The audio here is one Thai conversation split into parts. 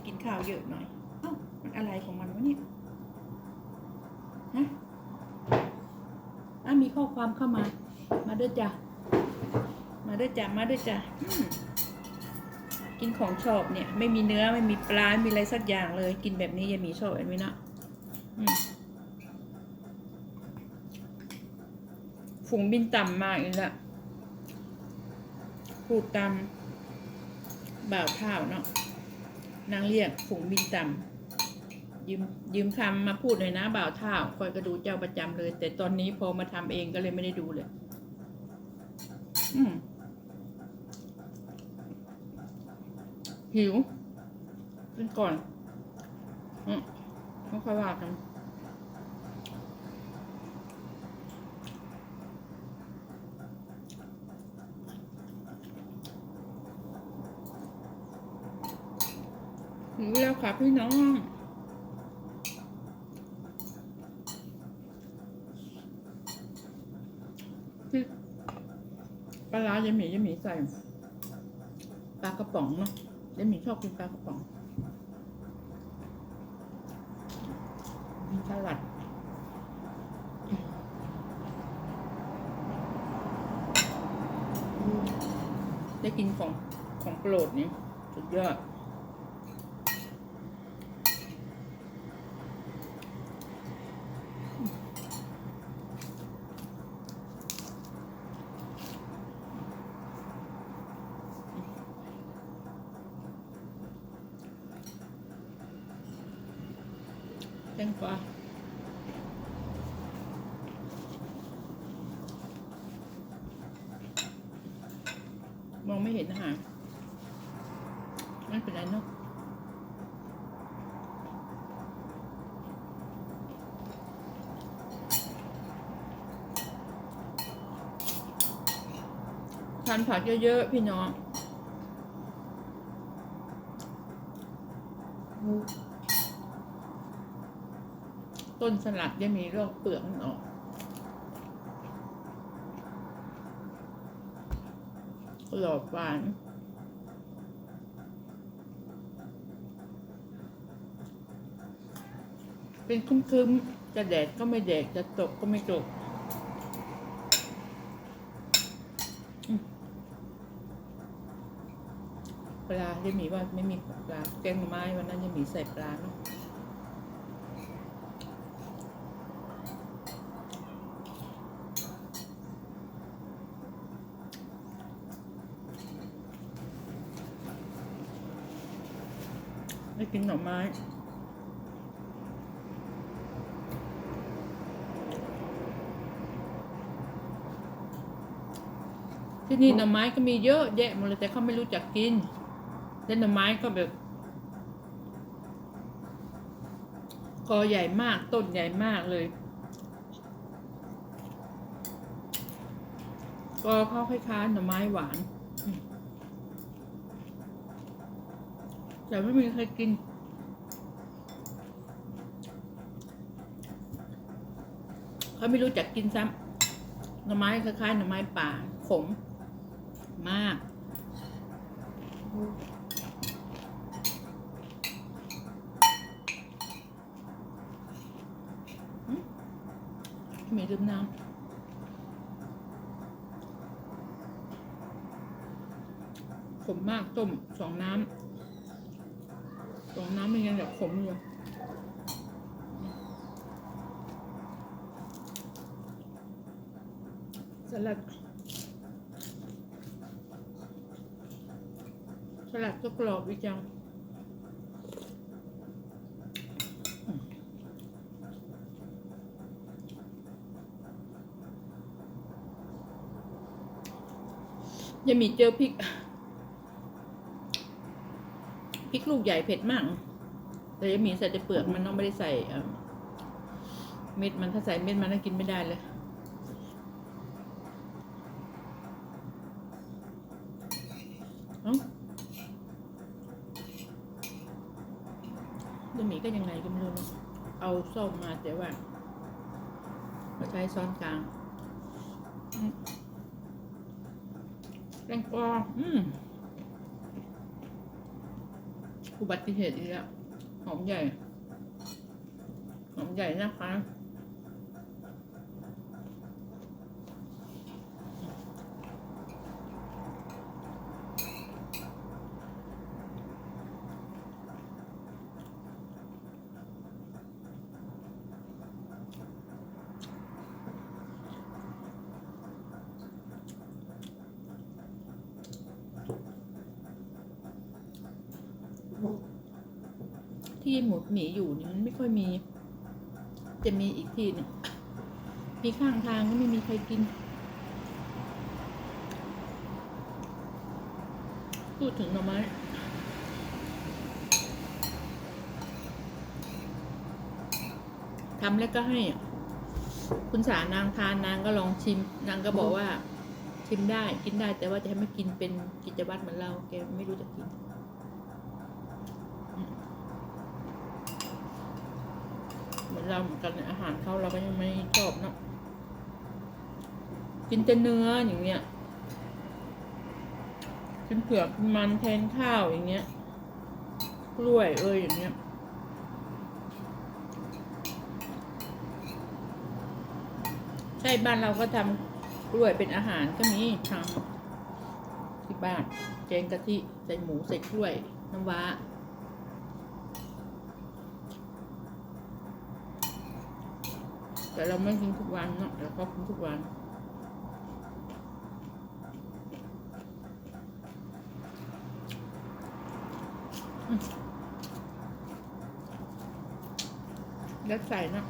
ให้กินข้าวเยอะหน่อย เอ้ามันอะไรของมันวะเนี่ยฮะอะมีข้อความเข้ามา มาด้วยจ้ะ มาด้วยจ้ะ มาด้วยจ้ะกินของชอบเนี่ย ไม่มีเนื้อไม่มีปลาไม่มีอะไรสักอย่างเลย กินแบบนี้ยายหมีชอบเห็นไหมนะฝูงบินต่ำมากอีกแล้วพูดตามบ่าวเท่าเนาะ นางเรียกฝูงบินต่ำยืมยืมคำมาพูดหน่อยนะบ่าวเท่าคอยก็ดูเจ้าประจำเลย แต่ตอนนี้พอมาทำเองก็เลยไม่ได้ดูเลย อืมหิวกินก่อน อืมไม่ค่อยว่ากันหิวแล้ว ค่ะพี่น้อง พี่ปลาร้ายายหมียายหมีใส่ปลากระป๋องเนาะยายหมีชอบกินปลากระป๋องมีสลัดได้กินของของโปรดนี่สุดยอด แตงกวามองไม่เห็นอาหารไม่เป็นไรเนาะทานผักเยอะๆ พี่น้อง ต้นสลัดยังมีรอกเปลือกมันออกกรอบหวานเป็นครึ้มๆจะแดดก็ไม่แดดจะตกก็ไม่ตกปลาจะมีว่าไม่มีปลาแกงไม้วันนั้นจะมีใส่ปลาเนาะ ได้กินหน่อไม้ที่นี่หน่อไม้ก็มีเยอะแยะหมดเลยแต่เขาไม่รู้จักกินแล้วหน่อไม้ก็แบบกอใหญ่มากต้นใหญ่มากเลยกอเขาคล้ายๆหน่อไม้หวานอืม แต่ไม่มีใครกิน เขาไม่รู้จักกินซ้ำหน่อไม้คล้ายๆหน่อไม้ป่า ขม มากอืมมีดื่มน้ำขมมากต้มสองน้ำ สองน้ำมันยังแบบขมอยู่สลัด สลัดก็กรอบดีจังยังมีเจอพริก พริกลูกใหญ่เผ็ดมากแต่ยังมีใส่แต่เปลือกมันต้องไม่ได้ใส่เอ่อเม็ดมันถ้าใส่เม็ดมันน่ากินไม่ได้เลยเอ้าเดยวหมีก็ยังไงก็ไม่รู้เนอะเอาส้มมาแต่ว่าเราใช้ซ้อนกลางอืมแตงกวาอืม อุบัติเหตุอีกแล้วหอมใหญ่ หอมใหญ่นะคะ ที่หมูหมีอยู่นี่มันไม่ค่อยมี จะมีอีกที่หนึ่งมีข้างทางก็ไม่มีใครกิน พูดถึงหน่อไม้ทำแล้วก็ให้ คุณสานางทานนางก็ลองชิม นางก็บอกว่า ชิมได้กินได้แต่ว่าจะให้ไม่กินเป็นกิจวัตรเหมือนเราแกไม่รู้จะกิน เหมือนเราเหมือนกันอาหารเขาเราก็ยังไม่ชอบเนาะกินแต่เนื้ออย่างเงี้ยกินเผือกกินมันแทนข้าวอย่างเงี้ยกล้วยเอ้ยอย่างเงี้ยใช่บ้านเราก็ทำกล้วยเป็นอาหารก็มีทำที่บ้านแกงกะทิใส่หมูใส่กล้วยน้ำว้า แต่เราไม่กินทุกวันเนาะเราก็กินทุกวันแล้วใส่เนาะ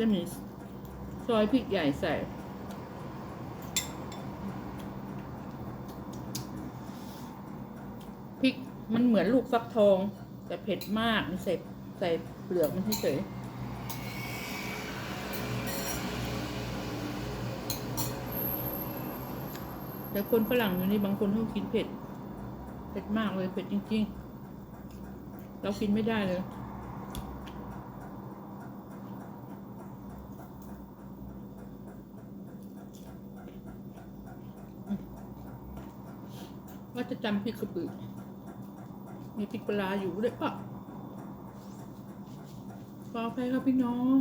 จะมีซอยพริกใหญ่ใส่ พริกมันเหมือนลูกฟักทอง แต่เผ็ดมาก มันใส่ใส่เปลือกมันเฉยแต่คนฝรั่งอยู่นี่บางคนเขากินเผ็ด เผ็ดมากเลย เผ็ดจริง ๆ เรากินไม่ได้เลย ว่าจะจำพริกกระปือมีพริกปลาอยู่ด้วยปะขออภัยครับพี่น้อง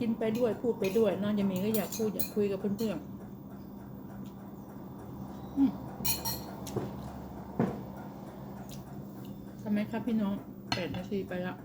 กินไปด้วยพูดไปด้วยน้องจะมีก็อยากพูดอยากคุยกับเพื่อนๆอืมทำไมครับพี่น้องแปดนาทีไปแล้ว